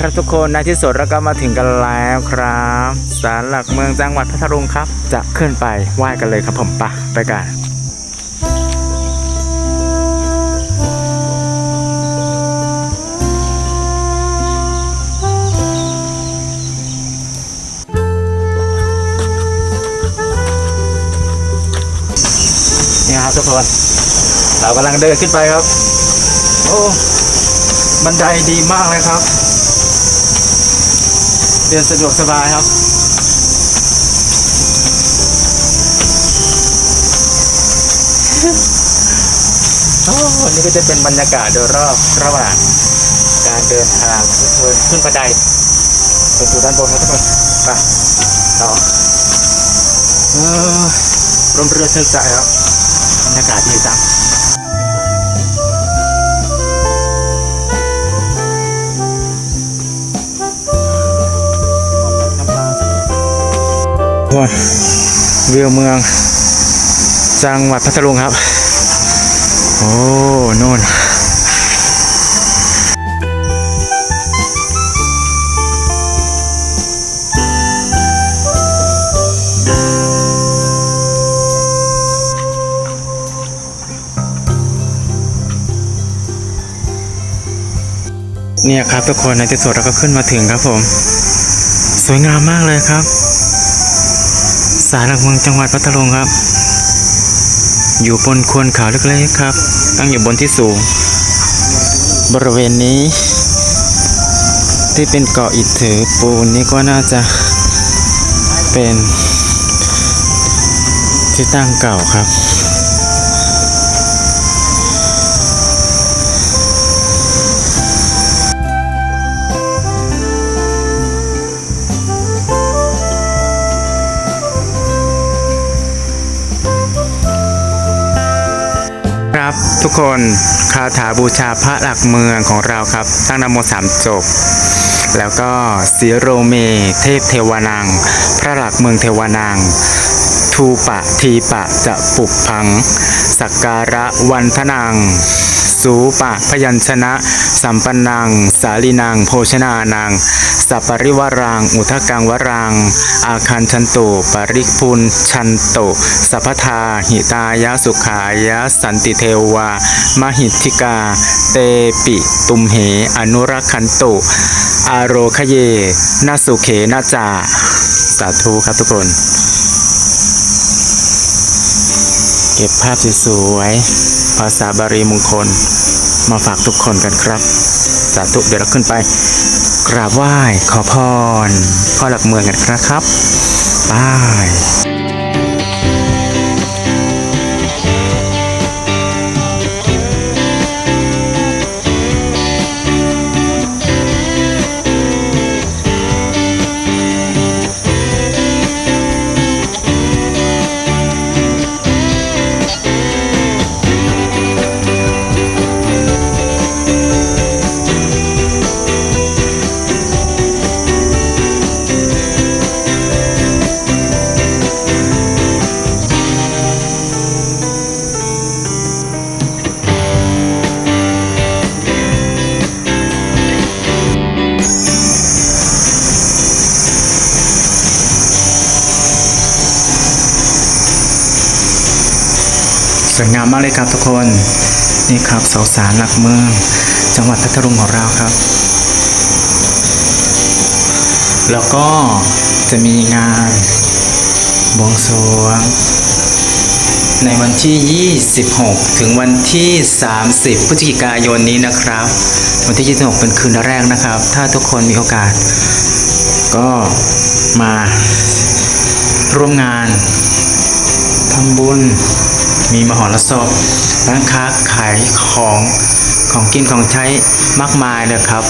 ครับทุกคนในที่สุดเราก็มาถึงกันแล้วครับศาลหลักเมืองจังหวัดพัทลุงครับ จะขึ้นไปไหว้กันเลยครับผมปะไปกันนี่ครับทุกคน เรากำลังเดินขึ้นไปครับ โอ้ บันไดดีมากเลยครับ เดินสะดวกสบายครับโอ้วันนี้ก็จะเป็นบรรยากาศโดยรอบระหว่างการเดินทางทุกคนขึ้นบันไดไปสู่ด้านบนครับทุกคนไปต่อเออร่มรื่นชื่นใจครับบรรยากาศดีจัง โอ้ยวิวเมือง จังหวัดพัทลุงครับ โอ้นู่นเนี่ยครับทุกคนในที่สุดเราก็ขึ้นมาถึงครับผม สวยงามมากเลยครับ ศาลหลักเมืองจังหวัดพัทลุงครับ อยู่บนควนเขาเล็กๆครับ ตั้งอยู่บนที่สูง บริเวณนี้ ที่เป็นเกาะอิฐถือปูนนี่ก็น่าจะเป็นที่ตั้งเก่าครับ ครับทุกคนคาถาบูชาพระหลักเมืองของเราครับตั้งนโมสามจบ แล้วก็สีโรเม เทพเทวานังพระหลักเมืองเทวานังทูปะทีปะจะปุกพัง สักการะวันทนังสูปะพยัญชนะ สัมปันนัง สาลีนังโภชนานัง สัปปริวารังอุทกังวรัง อาคันชันโต ปริพุนชันโต สัพพทา หิตายะสุขายะสันติเทวา มหิทธิกา เตปิ ตุมเห อนุรักขันโต อาโรคเยนาสุเขนาจา สาธุครับทุกคน เก็บภาพสวยๆภาษาบาลีมงคล มาฝากทุกคนกันครับ สาธุเดี๋ยวเราขึ้นไป กราบไหว้ขอพรพ่อหลักเมืองกันนะครับบาย สวยงามมากเลยครับทุกคน นี่ครับเสาสารหลักเมือง จังหวัดพัทลุงของเราครับ แล้วก็จะมีงานบวงสรวง ในวันที่ 26 ถึงวันที่ 30 พฤศจิกายนนี้นะครับ วันที่ 26 เป็นคืนแรกนะครับ ถ้าทุกคนมีโอกาส ก็มาร่วมงานทำบุญ มีมหรสพร้านค้าขายของของกินของใช้มากมายเลยครับ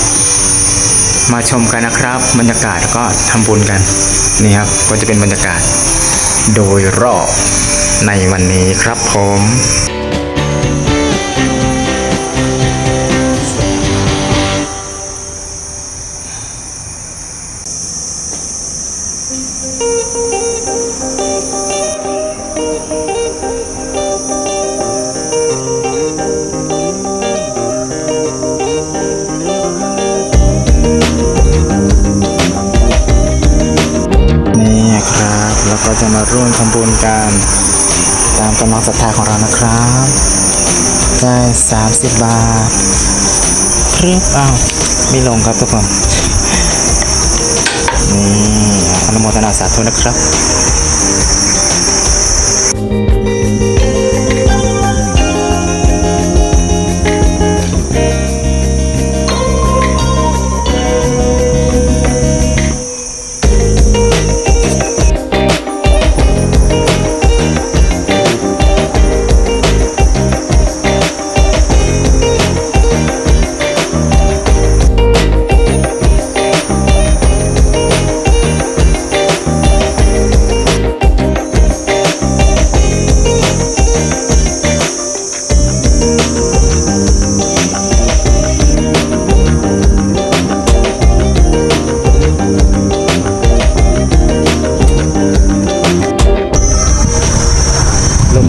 มาชมกันนะครับ บรรยากาศแล้วก็ทำบุญกันนี่ครับก็จะเป็นบรรยากาศ โดยรอบในวันนี้ครับผม จะมาร่วมทำบุญกันตามกำลังศรัทธาของเรานะครับ ได้ 30 บาทครึบอ้าวไม่ลงครับทุกคนนี่อนุโมทนาสาธุนะครับ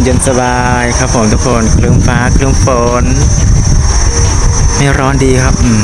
เย็นสบายครับผมทุกคนคลื่นฟ้าคลื่นฝน ไม่ร้อนดีครับ อืม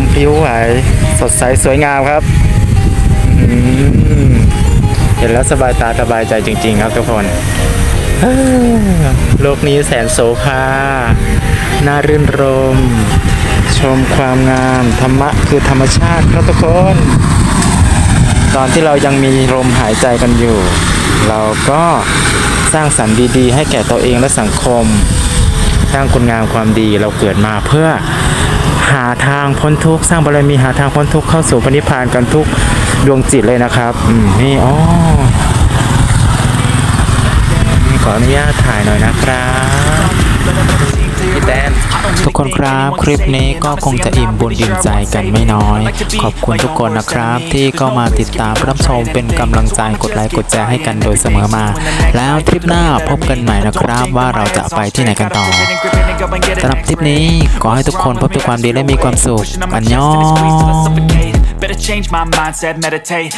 มพลิ้วไหวสดใสสวยงามครับเห็นแล้วสบายตาสบายใจจริง ๆ ครับทุกคนโลกนี้แสนโสภาน่ารื่นรม ชมความงาม ธรรมะคือธรรมชาติครับทุกคน ตอนที่เรายังมีลมหายใจกันอยู่ เราก็สร้างสรรค์ดีๆ ให้แก่ตัวเองและสังคม สร้างคุณงามความดีเราเกิดมาเพื่อ หาทางพ้นทุกข์สร้างบารมีหาทางพ้นทุกข์เข้าสู่พระนิพพานกันทุกดวงจิตเลยนะครับอืมนี่อ๋อนี่ขออนุญาตถ่ายหน่อยนะครับพี่แตน ทุกคนครับคลิปนี้ก็คงจะอิ่มบุญอิ่มใจกันไม่น้อย ขอบคุณทุกคนนะครับ ที่ก็มาติดตามรับชมเป็นกำลังใจกดไลค์กดแชร์ให้กันโดยเสมอมา แล้วทริปหน้าพบกันใหม่นะครับว่าเราจะไปที่ไหนกันต่อสำหรับทริปนี้ขอให้ทุกคนพบแต่ความดีและมีความสุขอันยอง Better change my mindset, meditate.